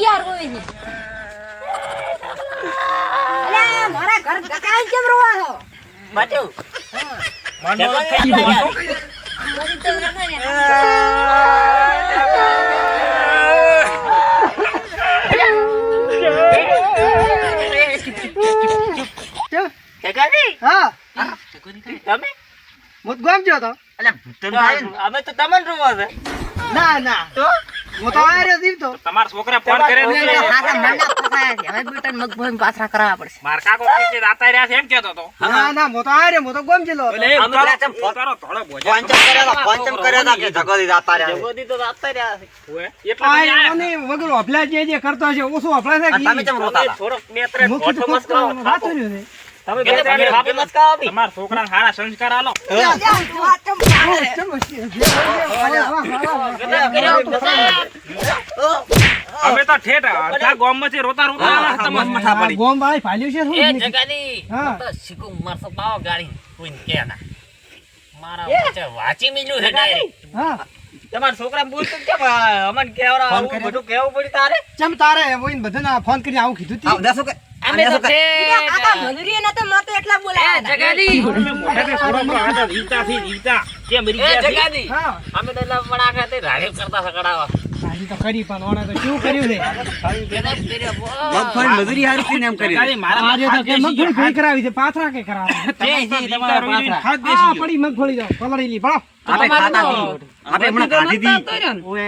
તૈયાર હોય છે અલ્યા, મારા ઘર ગકાઈ કેમ રોવા છો? થઈ ગયો હા. તમે? મુત તો છો તો? અલા ભૂતન અમે તો તમને જોવા છે. ના ના. તો? હું તો આ રહ્યો દીવતો. તમારા છોકરા ફોન કરે તમારા હાથા મંડા ફસાયા છે. હવે બેટા મગફળી પાછા કરાવવા પડશે. મારા કાકો કહે રાતા રહ્યા છે એમ કહેતો હતો. ના ના હું તો આ હું તો ગામ ગયેલો એટલે એ અમે ઉતારો- પેલા ચમ ફોન- ઉતારો થોડો બોજો. પંચમ કર્યા પંચમ કર્યા હતા કે જગોદી જાતા રહ્યા જગોદી તો જાતા રહ્યા છે. એટલે આ તમે આયા. એની વગર અભલા જે જે કરતો છે ઓછું અભલા તમે રોતા ફોટો મસ્ત કરો. છે. તમે બે ત્રણ તમે હાપી મસ્ત કાવો બી. છોકરાને સારા સંસ્કાર આલો. ઓ, ચમ હસી- હસી- વાહ, વાહ, વાહ, વાહ. અમે તો ઠેઠ આખા ગામમાંથી રોતા રોતા આવ્યા હતા તમને. આ ગોમ ભાઈ ફાલ્યું છે શું એ જગાની તો શીખું મારસો પાવો ગાડી કોઈ કે ના. મારા વચ્ચે વાંચી મિલ્યું છે ડાયરેક્ટ હા. તમારા છોકરા બોલતું કેમ અમને કેવરા આવું બધું કેવું પડ્યું તારે? ચમ તારે બધું બધાને ફોન કરીને આવું કીધું તી? અમે તો કાકા મજૂરી તો મત એટલા બોલાયા મોટા જગાડી થોડા પર થોડો રીતા થી રીતા કે મરી ગયા જગાદી. હા. અમે તો એટલા પડા ખાતે રાગે કરતા સકડાવા. તો કરી પણ ઓણે તો શું કર્યું છે મગફળી મજૂરી હારી કરીને એમ કાકા, મારા આજે તો કે મગફળી ફરી કરાવી છે પાથરા કે કરાવી તમે તો જીવતા રોઈ રોઈને ખાધ બેસી આ ગયો. પડી મગફળી તો પલળેલી ભણો આપણે ખાતા આપણે હમણાં ખાધી હતી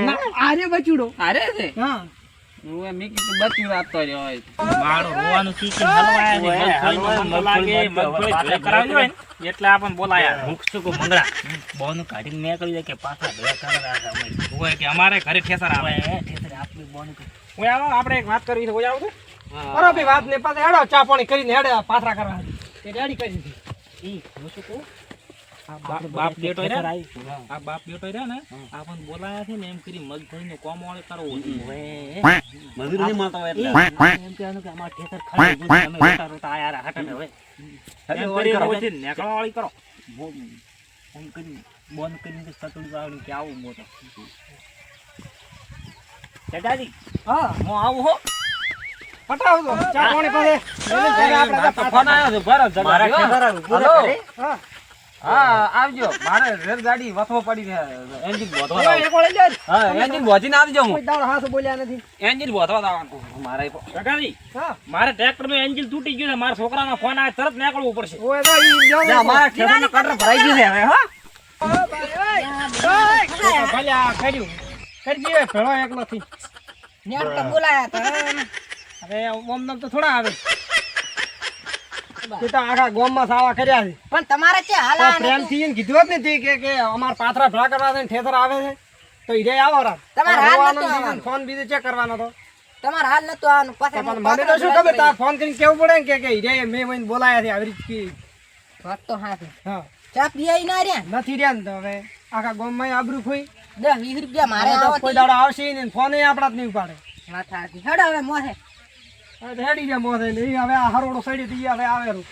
ના, આરે બચુડો. છે? હા. મેં કીધું બચ્યું રાખતો રહ્યો હોય. મારું રોવાનું ચીકી હલવાયા છે. મગફળીનો મંદો લાગે, મગફળી ઘરે કરાવી હોય એટલે આપણને બોલાયા. મુખ શું કહું, મંગળા બોનું કાઢીને મેં કહ્યું કે પાછા ભેગા કરેલા હોય કે અમારે ઘરે ઠેસર આવે. ઓય આવો આપણે એક વાત કરવી છે ઓય આવો બરાબર વાત ને પાછા હેડો ચા પાણી કરીને હેડે પાથરા કરવા. તે રેડી કરી દીધી. ઈ, હું શું કહું? આ બાપ- બેટો રહ્યો આ બાપ બેટો રહ્યા ને, આપણ બોલાયા છે ને એમ કરી મગફળીનો કોમવાળો કરવો કરો મજૂરી નહીં મળતો હોય એટલે એમ કહેવાનું કે અમાર ખેતર ખાલી તમે રોતા રોતા આયા રા હાટાને હવે. એમ છે રોજે નેકળવાવાળી કરો. એમ કરી બોન કરીને સતુડી કે આવું મોટો. દાદાજી, હા. હું આવું હો. પટાવો તો ચા પાણી પાસે ફોન આવ્યો છે, બરાબર. મારા ખેતર હા. હા આવજો. મારે રેલગાડી વથવો પડી છે. એન્જિન બોધવા. હા એન્જિન બોધીને આવજો હું. હાથ બોલ્યા નથી. એન્જિન બોધવા મારે કાકાજી હા. મારે ટ્રેક્ટરનું એન્જિન તૂટી ગયું છે. મારા છોકરાનો ફોન આવે તરત નીકળવું પડશે. ઓય તો ઈ મારા ખેતરનું કટર ભરાઈ ગયું છે હવે હો. ભલે આ કર્યું કરી દઈએ ભેળો એકલો થી નેટ તો બોલાયા. હવે ઓમ નામ તો થોડા આવે. તે તો આખા ગામમાં સાવા કર્યા છે. પણ તમારે કે હાલ. પ્રેમથી એને કીધું જ નથી કે કે અમાર પાથરા ભરા કરવા છે ને ઠેસર આવે છે. તો ઈરે આવો રાત તમારે હાલ નતું. ફોન બીજો ચેક કરવાનો તો તમારે હાલ નતો આવવાનું. પાછા મને તો શું ખબર તાર ફોન કરીને કેવું પડે કે કે ઈરે મે મને બોલાયા છે આવી રીતે વાત તો હાથે હા. ચા પીઆઈ ના રહ્યા? નથી રહ્યા ને તો હવે આખા ગામમાં આબરૂ ખોઈ. દસ વીસ રૂપિયા મારે તો કોઈ દાડો આવશે ને ફોને આપણા જ નહીં ઉપાડે. વાત સાચી. હેડો હવે મોહે. હેડી ગયા મોસે હવે આ હરોડો સડી હતી હવે આવેરું